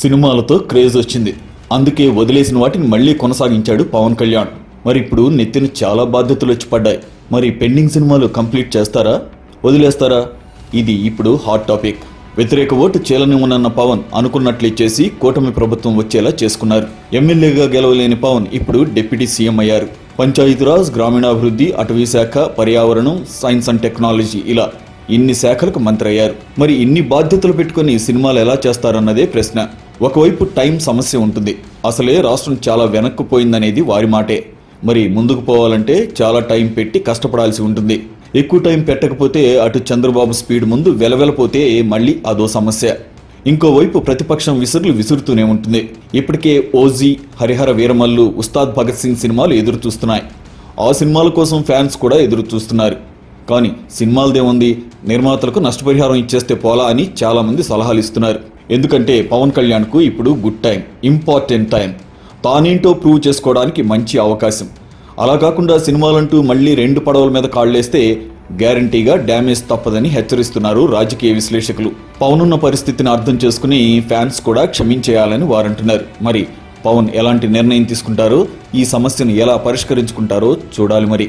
సినిమాలతో క్రేజ్ వచ్చింది. అందుకే వదిలేసిన వాటిని మళ్ళీ కొనసాగించాడు పవన్ కళ్యాణ్. మరి ఇప్పుడు నెత్తిన చాలా బాధ్యతలు వచ్చి పడ్డాయి. మరి పెండింగ్ సినిమాలు కంప్లీట్ చేస్తారా? వదిలేస్తారా? ఇది ఇప్పుడు హాట్ టాపిక్. వ్యతిరేక ఓటు చేలనివ్వనన్న పవన్ అనుకున్నట్లే చేసి కూటమి ప్రభుత్వం వచ్చేలా చేసుకున్నారు. ఎమ్మెల్యేగా గెలవలేని పవన్ ఇప్పుడు డిప్యూటీ సీఎం అయ్యారు. పంచాయతీరాజ్ గ్రామీణాభివృద్ధి అటవీ శాఖ పర్యావరణం సైన్స్ అండ్ టెక్నాలజీ ఇలా ఇన్ని శాఖలకు మంత్రి అయ్యారు. మరి ఇన్ని బాధ్యతలు పెట్టుకుని సినిమాలు ఎలా చేస్తారన్నదే ప్రశ్న. ఒకవైపు టైం సమస్య ఉంటుంది. అసలే రాష్ట్రం చాలా వెనక్కుపోయిందనేది వారి మాటే. మరి ముందుకు పోవాలంటే చాలా టైం పెట్టి కష్టపడాల్సి ఉంటుంది. ఎక్కువ టైం పెట్టకపోతే అటు చంద్రబాబు స్పీడ్ ముందు వెలవెలపోతే మళ్ళీ అదో సమస్య. ఇంకోవైపు ప్రతిపక్షం విసురులు విసురుతూనే ఉంటుంది. ఇప్పటికే ఓజీ హరిహర వీరమల్లు ఉస్తాద్ భగత్ సింగ్ సినిమాలు ఎదురు చూస్తున్నాయి ఆ సినిమాల కోసం ఫ్యాన్స్ కూడా ఎదురు చూస్తున్నారు కానీ సినిమాలదేముంది? నిర్మాతలకు నష్టపరిహారం ఇచ్చేస్తే పోలా అని చాలామంది సలహాలు ఇస్తున్నారు ఎందుకంటే పవన్ కళ్యాణ్కు ఇప్పుడు గుడ్ టైం ఇంపార్టెంట్ టైం తానేంటో ప్రూవ్ చేసుకోవడానికి మంచి అవకాశం. అలా కాకుండా సినిమాలంటూ మళ్ళీ రెండు పడవల మీద కాళ్ళేస్తే గ్యారంటీగా డ్యామేజ్ తప్పదని హెచ్చరిస్తున్నారు రాజకీయ విశ్లేషకులు. పవన్ ఉన్న పరిస్థితిని అర్థం చేసుకుని ఫ్యాన్స్ కూడా క్షమించేయాలని వారంటున్నారు. మరి పవన్ ఎలాంటి నిర్ణయం తీసుకుంటారో ఈ సమస్యను ఎలా పరిష్కరించుకుంటారో చూడాలి మరి.